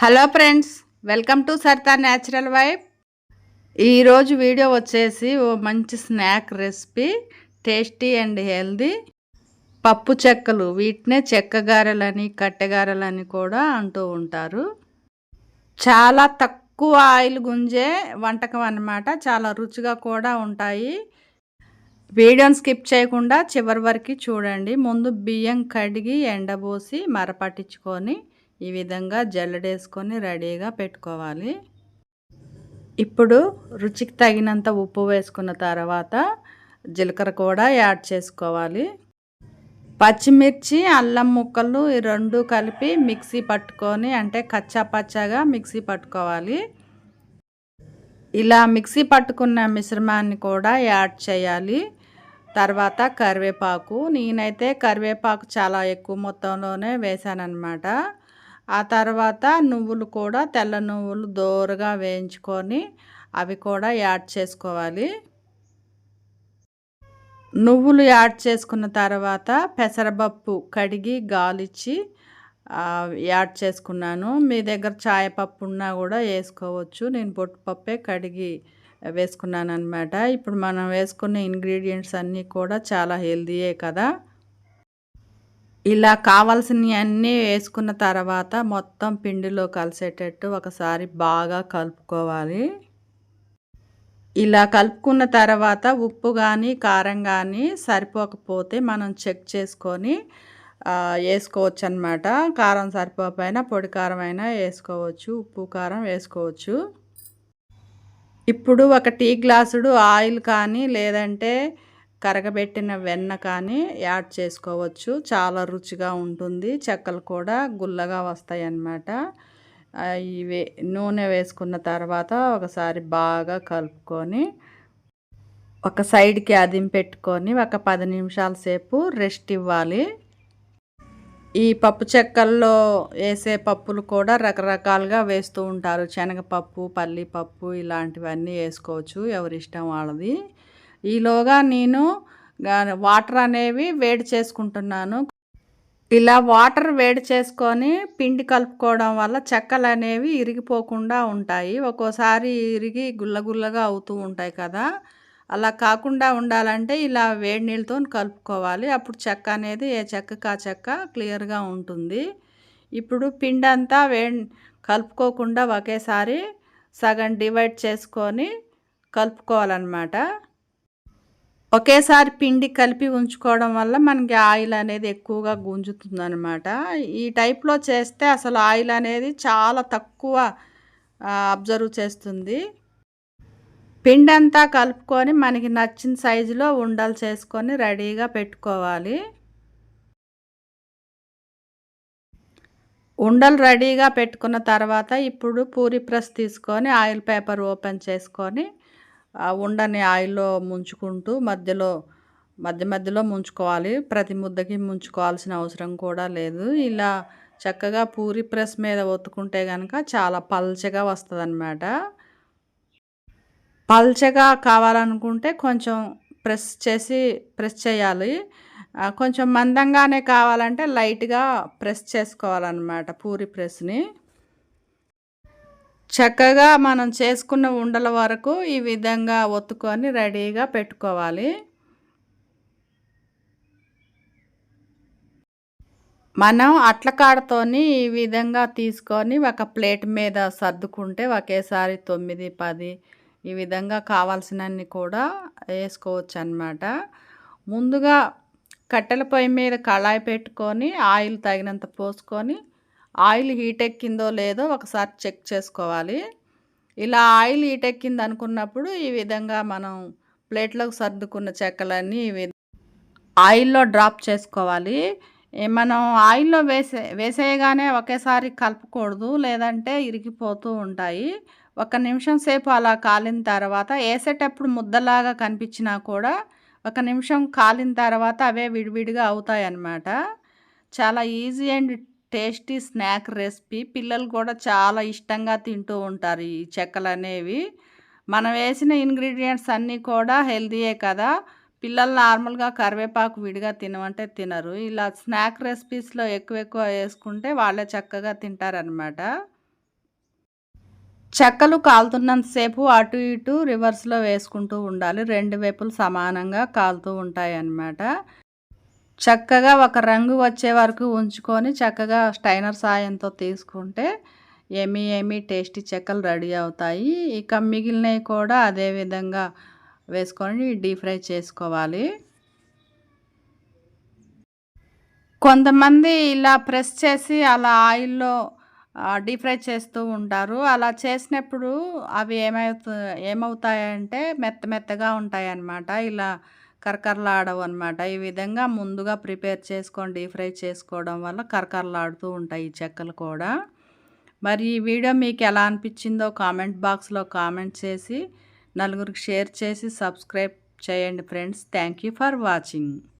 Hello friends welcome to Sartha natural wife ఈరోజు video వచ్చేసి ఓ మంచి snack recipe tasty and healthy పప్పు చెక్కలు. వీటినే చెక్కగారెలని కట్టెగారెలని కూడా అంటూ ఉంటారు. చాలా తక్కువ ఆయిల్ గుంజే వంటకం అన్నమాట. చాలా రుచిగా కూడా ఉంటాయి. వీడియోని స్కిప్ చేయకుండా చివరి వరకు చూడండి. ముందు బియ్యం కడిగి ఎండబోసి మరపట్టించుకొని ఈ విధంగా జల్లడేసుకొని రెడీగా పెట్టుకోవాలి. ఇప్పుడు రుచికి తగినంత ఉప్పు వేసుకున్న తర్వాత జీలకర్ర కూడా యాడ్ చేసుకోవాలి. పచ్చిమిర్చి అల్లం ముక్కలు ఈ రెండు కలిపి మిక్సీ పట్టుకొని అంటే కచ్చా పచ్చాగా మిక్సీ పట్టుకోవాలి. ఇలా మిక్సీ పట్టుకున్న మిశ్రమాన్ని కూడా యాడ్ చేయాలి. తర్వాత కరివేపాకు. నేనైతే కరివేపాకు చాలా ఎక్కువ మొత్తంలోనే వేసానన్నమాట. ఆ తర్వాత నువ్వులు కూడా తెల్ల నువ్వులు దోరగా వేయించుకొని అవి కూడా యాడ్ చేసుకోవాలి. నువ్వులు యాడ్ చేసుకున్న తర్వాత పెసరపప్పు కడిగి గాలిచ్చి యాడ్ చేసుకున్నాను. మీ దగ్గర చాయపప్పు ఉన్నా కూడా వేసుకోవచ్చు. నేను పొట్టుపప్పే కడిగి వేసుకున్నాను అనమాట ఇప్పుడు మనం వేసుకున్న ఇంగ్రీడియంట్స్ అన్నీ కూడా చాలా హెల్దీయే కదా. ఇలా కావాల్సినవి అన్నీ వేసుకున్న తర్వాత మొత్తం పిండిలో కలిసేటట్టు ఒకసారి బాగా కలుపుకోవాలి. ఇలా కలుపుకున్న తర్వాత ఉప్పు కానీ కారం కానీ సరిపోకపోతే మనం చెక్ చేసుకొని వేసుకోవచ్చు అనమాట కారం సరిపోకపోయినా పొడి కారం అయినా వేసుకోవచ్చు ఉప్పు కారం వేసుకోవచ్చు. ఇప్పుడు ఒక టీ గ్లాసుడు ఆయిల్ కానీ లేదంటే కరగబెట్టిన వెన్న కానీ యాడ్ చేసుకోవచ్చు. చాలా రుచిగా ఉంటుంది. చెక్కలు కూడా గుల్లగా వస్తాయి అన్నమాట ఇవి నూనె వేసుకున్న తర్వాత ఒకసారి బాగా కలుపుకొని ఒక సైడ్కి అదిం పెట్టుకొని ఒక పది నిమిషాల సేపు రెస్ట్ ఇవ్వాలి. ఈ పప్పు చెక్కల్లో వేసే పప్పులు కూడా రకరకాలుగా వేస్తూ ఉంటారు. శనగపప్పు పల్లీపప్పు ఇలాంటివన్నీ వేసుకోవచ్చు. ఎవరి ఇష్టం వాళ్ళది. ఈలోగా నేను వాటర్ అనేవి వేడి చేసుకుంటున్నాను. ఇలా వాటర్ వేడి చేసుకొని పిండి కలుపుకోవడం వల్ల చెక్కలు అనేవి ఇరిగిపోకుండా ఉంటాయి. ఒక్కోసారి ఇరిగి గుల్లగుల్లగా అవుతూ ఉంటాయి కదా. అలా కాకుండా ఉండాలంటే ఇలా వేడి నీళ్ళతో కలుపుకోవాలి. అప్పుడు చెక్క అనేది ఏ చెక్కకు ఆ చెక్క క్లియర్గా ఉంటుంది. ఇప్పుడు పిండి అంతా వే కలుపుకోకుండా ఒకేసారి సగం డివైడ్ చేసుకొని కలుపుకోవాలన్నమాట. ఒకేసారి పిండి కలిపి ఉంచుకోవడం వల్ల మనకి ఆయిల్ అనేది ఎక్కువగా గుంజుతుందనమాట ఈ టైప్లో చేస్తే అసలు ఆయిల్ అనేది చాలా తక్కువ అబ్జర్వ్ చేస్తుంది. పిండి అంతా కలుపుకొని మనకి నచ్చిన సైజులో ఉండలు చేసుకొని రెడీగా పెట్టుకోవాలి. ఉండలు రెడీగా పెట్టుకున్న తర్వాత ఇప్పుడు పూరి ప్రెస్ తీసుకొని ఆయిల్ పేపర్ ఓపెన్ చేసుకొని ఉండని ఆయిల్లో ముంచుకుంటూ మధ్యలో మధ్య మధ్యలో ముంచుకోవాలి. ప్రతి ముద్దకి ముంచుకోవాల్సిన అవసరం కూడా లేదు. ఇలా చక్కగా పూరి ప్రెస్ మీద ఒత్తుకుంటే కనుక చాలా పల్చగా వస్తుంది పల్చగా కావాలనుకుంటే కొంచెం ప్రెస్ చేసి ప్రెస్ చేయాలి. కొంచెం మందంగానే కావాలంటే లైట్గా ప్రెస్ చేసుకోవాలన్నమాట పూరి ప్రెస్ని. చక్కగా మనం చేసుకున్న ఉండల వరకు ఈ విధంగా ఒత్తుకొని రెడీగా పెట్టుకోవాలి. మనం అట్లకాడతోని ఈ విధంగా తీసుకొని ఒక ప్లేట్ మీద సర్దుకుంటే ఒకేసారి తొమ్మిది పది ఈ విధంగా కావాల్సినన్ని కూడా వేసుకోవచ్చు అనమాట ముందుగా కట్టెల పొయ్యి మీద కళాయి పెట్టుకొని ఆయిల్ తగినంత పోసుకొని ఆయిల్ హీట్ ఎక్కిందో లేదో ఒకసారి చెక్ చేసుకోవాలి. ఇలా ఆయిల్ హీట్ ఎక్కింది అనుకున్నప్పుడు ఈ విధంగా మనం ప్లేట్లోకి సర్దుకున్న చెక్కలన్నీ ఈ ఆయిల్లో డ్రాప్ చేసుకోవాలి. మనం ఆయిల్లో వేసే వేసేయగానే ఒకేసారి కలపకూడదు లేదంటే ఇరిగిపోతూ ఉంటాయి. ఒక నిమిషం సేపు అలా కాలిన తర్వాత వేసేటప్పుడు ముద్దలాగా కనిపించినా కూడా ఒక నిమిషం కాలిన తర్వాత అవే విడివిడిగా అవుతాయి అన్నమాట చాలా easy and tasty snack recipe. పిల్లలు కూడా చాలా ఇష్టంగా తింటూ ఉంటారు ఈ చెక్కలు అనేవి. మనం వేసిన ఇంగ్రీడియంట్స్ అన్నీ కూడా హెల్తీయే కదా. పిల్లలు నార్మల్గా కరివేపాకు విడిగా తినమంటే తినరు. ఇలా స్నాక్ రెసిపీస్లో ఎక్కువ ఎక్కువ వేసుకుంటే వాళ్ళే చక్కగా తింటారనమాట చెక్కలు కాలుతున్నంతసేపు అటు ఇటు రివర్స్లో వేసుకుంటూ ఉండాలి. రెండు వైపులు సమానంగా కాలుతూ ఉంటాయి అన్నమాట చక్కగా ఒక రంగు వచ్చే వరకు ఉంచుకొని చక్కగా స్టైనర్ సాయంతో తీసుకుంటే ఏమి ఏమి టేస్టీ చెక్కలు రెడీ అవుతాయి. ఇక మిగిలినవి కూడా అదే విధంగా వేసుకొని డీప్ ఫ్రై చేసుకోవాలి. కొంతమంది ఇలా ప్రెస్ చేసి అలా ఆయిల్లో డీప్ ఫ్రై చేస్తూ ఉంటారు. అలా చేసినప్పుడు అవి ఏమవుతా ఏమవుతాయంటే మెత్త మెత్తగా ఉంటాయి అన్నమాట ఇలా కరకరలాడవు అనమాట ఈ విధంగా ముందుగా ప్రిపేర్ చేసుకొని డీప్ ఫ్రై చేసుకోవడం వల్ల కరకరలాడుతూ ఉంటాయి ఈ చెక్కలు కూడా. మరి ఈ వీడియో మీకు ఎలా అనిపించిందో కామెంట్ బాక్స్లో కామెంట్ చేసి నలుగురికి షేర్ చేసి సబ్స్క్రైబ్ చేయండి friends. Thank you for watching.